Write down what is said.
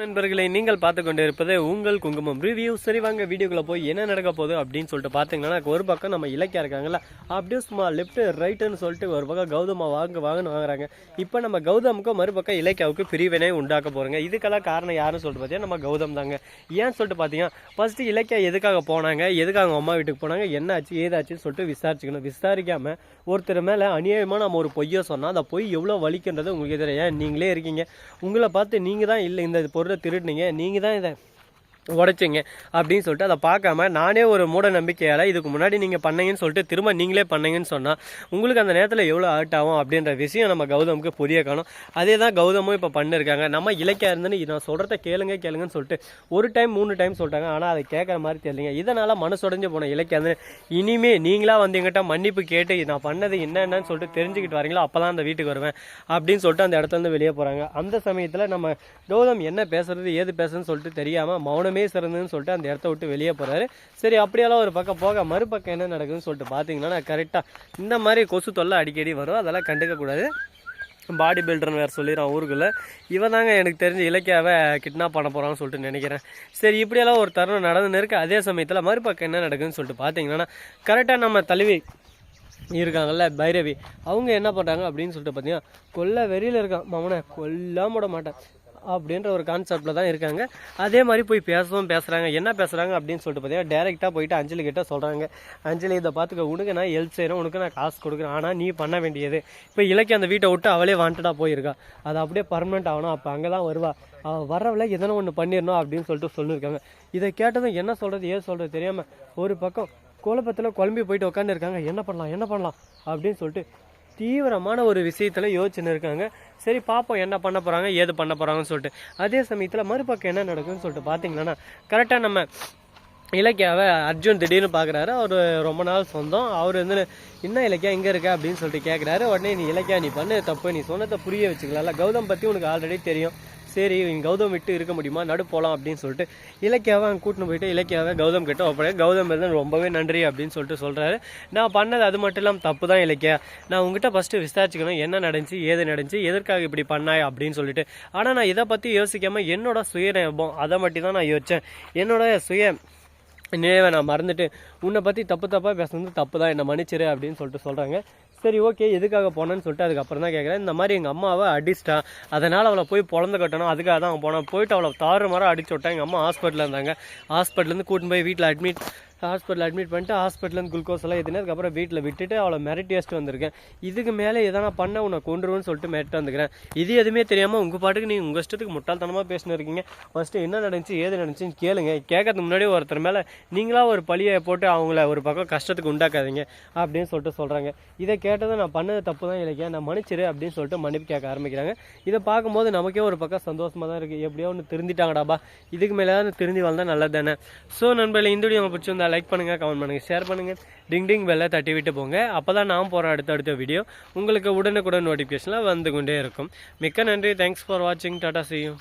நண்பர்களை நீங்கள் பார்த்து கொண்டு இருப்பது உங்கள் குங்குமம் ரிவ்யூ சரி வாங்க வீடியோக்குள்ள போய் என்ன நடக்க போகுது அப்படின்னு சொல்லிட்டு பார்த்தீங்கன்னா ஒரு பக்கம் நம்ம இலக்கியா இருக்காங்கல்ல அப்படியே சும்மா லெஃப்ட் ரைட்டுன்னு சொல்லிட்டு ஒரு பக்கம் கௌதமா வாங்க வாங்கன்னு வாங்குறாங்க. இப்போ நம்ம கௌதமுக்கும் மறுபக்கம் இலக்கியாவுக்கு பிரிவினை உண்டாக்க போறோங்க. இதுக்கெல்லாம் காரணம் யாருன்னு சொல்லிட்டு பார்த்தீங்கன்னா நம்ம கௌதம் தாங்க. ஏன்னு சொல்லிட்டு பார்த்தீங்கன்னா ஃபர்ஸ்ட் இலக்கியா எதுக்காக போனாங்க? எதுக்காக அவங்க அம்மா வீட்டுக்கு போனாங்க? என்ன ஆச்சு ஏதாச்சுன்னு சொல்லிட்டு விசாரிச்சுக்கணும். விசாரிக்காம ஒருத்தர் மேலே அநியாயமாக நம்ம ஒரு பொய்யை சொன்னால் அந்த பொய் எவ்வளோ வலிக்கின்றது உங்களுக்கு தெரியும் ஏன்? நீங்களே இருக்கீங்க. உங்களை பார்த்து நீங்கள் தான் இல்லை இந்த பொருளை திருடுனீங்க நீங்கள் தான் இதை உடைச்சிங்க. அப்படின்னு சொல்லிட்டு அதை பார்க்காம நானே ஒரு மூட நம்பிக்கையால் இதுக்கு முன்னாடி நீங்கள் பண்ணீங்கன்னு சொல்லிட்டு திரும்ப நீங்களே பண்ணீங்கன்னு சொன்னால் உங்களுக்கு அந்த நேரத்தில் எவ்வளோ ஹர்ட் ஆகும் அப்படின்ற விஷயம் நம்ம கௌதமுக்கு புரிய காணும். அதே தான் கௌதமும் இப்போ பண்ணிருக்காங்க. நம்ம இலக்கியா இருந்துன்னு நான் சொல்கிறத கேளுங்க கேளுங்கன்னு சொல்லிட்டு ஒரு டைம் மூணு டைம் சொல்லிட்டாங்க. ஆனால் அதை கேட்குற மாதிரி தெரியலைங்க. இதனால் மனசுடைஞ்சு போன இலக்கியா இருந்து இனிமே நீங்களாக வந்து எங்கிட்ட மன்னிப்பு கேட்டு நான் பண்ணது என்னென்னு சொல்லிட்டு தெரிஞ்சுக்கிட்டு வரீங்களோ அப்போ தான் அந்த வீட்டுக்கு வருவேன் அப்படின்னு சொல்லிட்டு அந்த இடத்துல இருந்து வெளியே போகிறாங்க அந்த சமயத்தில் நம்ம கௌதம் என்ன பேசுறது ஏது பேசுறதுன்னு சொல்லிட்டு தெரியாமல் மௌனம் சிறந்ததுன்னு சொல்லிட்டு அந்த இடத்த விட்டு வெளியே போகிறாரு சரி அப்படியெல்லாம் ஒரு பக்கம் போக மறுபக்கம் என்ன நடக்குதுன்னு சொல்லிட்டு பார்த்தீங்கன்னா கரெக்டாக இந்த மாதிரி கொசு தொல்லை அடிக்கடி வரும். அதெல்லாம் கண்டுக்கக்கூடாது பாடி பில்டர்னு வேறு சொல்லிடுறான் ஊருக்குள்ளே. இவன் தாங்க எனக்கு தெரிஞ்ச இலக்கியாவை கிட்னாப் பண்ண போகிறான்னு சொல்லிட்டு நினைக்கிறேன். சரி இப்படியெல்லாம் ஒரு தருணம் நடந்துன்னு இருக்கு. அதே சமயத்தில் மறுபக்கம் என்ன நடக்குதுன்னு சொல்லிட்டு பார்த்தீங்கன்னா கரெக்டாக நம்ம தலைவி இருக்காங்கல்ல பைரவி. அவங்க என்ன பண்ணுறாங்க அப்படின்னு சொல்லிட்டு பார்த்தீங்கன்னா கொல்ல வெறியில் இருக்கான். மவனை கொல்லாம விட மாட்டேன். அப்படின்ற ஒரு கான்செப்டில் தான் இருக்காங்க. அதே மாதிரி போய் பேசவும் பேசுகிறாங்க என்ன பேசுகிறாங்க அப்படின்னு சொல்லிட்டு பார்த்தீங்கன்னா டேரெக்டாக போயிட்டு அஞ்சலி கிட்டே சொல்கிறாங்க அஞ்சலி இதை பார்த்துக்க உனக்கு நான் ஹெல்ப் செய்கிறேன் உனக்கு நான் காசு கொடுக்குறேன் ஆனால் நீ பண்ண வேண்டியது. இப்போ இலக்கிய அந்த வீட்டை விட்டு அவளே வாண்டடாக போயிருக்கா. அது அப்படியே பர்மனெண்ட் ஆகணும். அப்போ அங்கே தான் வருவா. அவள் வரவில்லை எதனா ஒன்று பண்ணிடணும் அப்படின்னு சொல்லிட்டு சொல்லியிருக்காங்க இதை கேட்டதும் என்ன சொல்கிறது ஏது சொல்கிறது தெரியாமல் ஒரு பக்கம் குழப்பத்தில் குழம்பி போயிட்டு உட்காந்துருக்காங்க என்ன பண்ணலாம் என்ன பண்ணலாம் அப்படின்னு சொல்லிட்டு தீவிரமான ஒரு விஷயத்தில் யோசிச்சுன்னு இருக்காங்க சரி பார்ப்போம் என்ன பண்ண போகிறாங்க ஏது பண்ண போகிறாங்கன்னு சொல்லிட்டு. அதே சமயத்தில் மறுபக்கம் என்ன நடக்கும்னு சொல்லிட்டு பார்த்தீங்கன்னா கரெக்டாக நம்ம இலக்கியாவை அர்ஜுன் திடீர்னு பார்க்குறாரு அவர் ரொம்ப நாள் சொந்தம். அவர் வந்து என்ன இலக்கியா இங்கே இருக்க? அப்படின்னு சொல்லிட்டு கேட்குறாரு உடனே நீ இலக்கியா நீ பண்ண தப்பு. நீ சொன்னதை புரிய வச்சுக்கலாம்ல. கௌதம் பற்றி உனக்கு ஆல்ரெடி தெரியும். சரி கௌதம் விட்டு இருக்க முடியுமா? நடு போகலாம் அப்படின்னு சொல்லிட்டு இலக்கியாவை அங்கே கூட்டின்னு போயிட்டு இலக்கியாவை கௌதம் கிட்ட ஒப்படைய கௌதம் இருந்தால் ரொம்பவே நன்றி அப்படின்னு சொல்லிட்டு சொல்கிறாரு நான் பண்ணது அது மட்டும் இல்லாமல் தப்பு தான் இலக்கியா. நான் உங்ககிட்ட ஃபஸ்ட்டு விசாரிச்சுக்கணும் என்ன நடந்துச்சு ஏது நடந்துச்சு எதற்காக இப்படி பண்ணாய் அப்படின்னு சொல்லிட்டு. ஆனால் நான் இதை பற்றி யோசிக்காமல் என்னோட சுயநபம் அதை மட்டும் தான் நான் யோசித்தேன் என்னோட சுய நினைவை நான் மறந்துட்டு உன்னை பற்றி தப்பு தப்பாக பேசுனது தப்பு தான் என்னை மன்னிச்சிரு அப்படின்னு சொல்லிட்டு சொல்கிறாங்க சரி ஓகே எதுக்காக போனேன்னு சொல்லிட்டு அதுக்கப்புறம் தான் கேட்குறேன் இந்த மாதிரி எங்கள் அம்மாவை அடிச்சிட்டா அதனால் அவளை போய் பிறந்து கட்டணும் அதுக்காக தான் அவன் போனான். போயிட்டு அவளை தாறு மரம் அடிச்சு விட்டேன் எங்கள் அம்மா ஹாஸ்பிட்டலில் இருந்தாங்க. ஹாஸ்பிட்டலேருந்து கூட்டின்னு போய் வீட்டில் அட்மிட் ஹாஸ்பிட்டல் அட்மிட் பண்ணிட்டு ஹாஸ்பிட்டலேருந்து குளுக்கோஸ் எல்லாம் ஏற்றினு அதுக்கப்புறம் வீட்டில் விட்டுட்டு அவளை மிரட்டி வச்சுட்டு வந்திருக்கேன். இதுக்கு மேலே எதனா பண்ண உன்னை கொண்டுருவேன்னு சொல்லிட்டு மிரட்டு வந்துக்கிறேன். இது எதுவுமே தெரியாமல் உங்கள் பாட்டுக்கு நீங்கள் உங்கள் இஷ்டத்துக்கு முட்டாள்தனமாக பேசினு இருக்கீங்க. ஃபஸ்ட்டு என்ன நடந்துச்சு ஏது நடந்துச்சுன்னு கேளுங்க. கேட்கறதுக்கு முன்னாடி ஒருத்தர் மேலே நீங்களாக ஒரு பழியை போட்டு அவங்கள ஒரு பக்கம் கஷ்டத்துக்கு உண்டாக்காதீங்க அப்படின்னு சொல்லிட்டு சொல்கிறாங்க இதை கேட்டதை நான் பண்ணது தப்பு தான் இலக்கியா. நான் மன்னிச்சிரு அப்படின்னு சொல்லிட்டு மன்னிப்பு கேட்க ஆரம்பிக்கிறாங்க. இதை பார்க்கும்போது நமக்கே ஒரு பக்கம் சந்தோஷமாக தான் இருக்குது எப்படியோ ஒன்று திருந்திட்டாங்கடாப்பா இதுக்கு மேலே தான் திருந்தி வாழ்ந்தால் நல்லது தானே ஸோ நண்பர்களே இந்த வீடியோ உங்களுக்கு பிடிச்சிருந்தா லைக் பண்ணுங்கள் கமெண்ட் பண்ணுங்கள் ஷேர் பண்ணுங்கள் டிங் டிங் பெல்லை தட்டி விட்டு போங்க. அப்போ தான் நான் போகிற அடுத்த அடுத்த வீடியோ உங்களுக்கு உடனுக்குடன் நோட்டிஃபிகேஷனில் வந்து கொண்டே இருக்கும். மிக்க நன்றி. தேங்க்ஸ் ஃபார் வாட்சிங் டாட்டா செய்யும்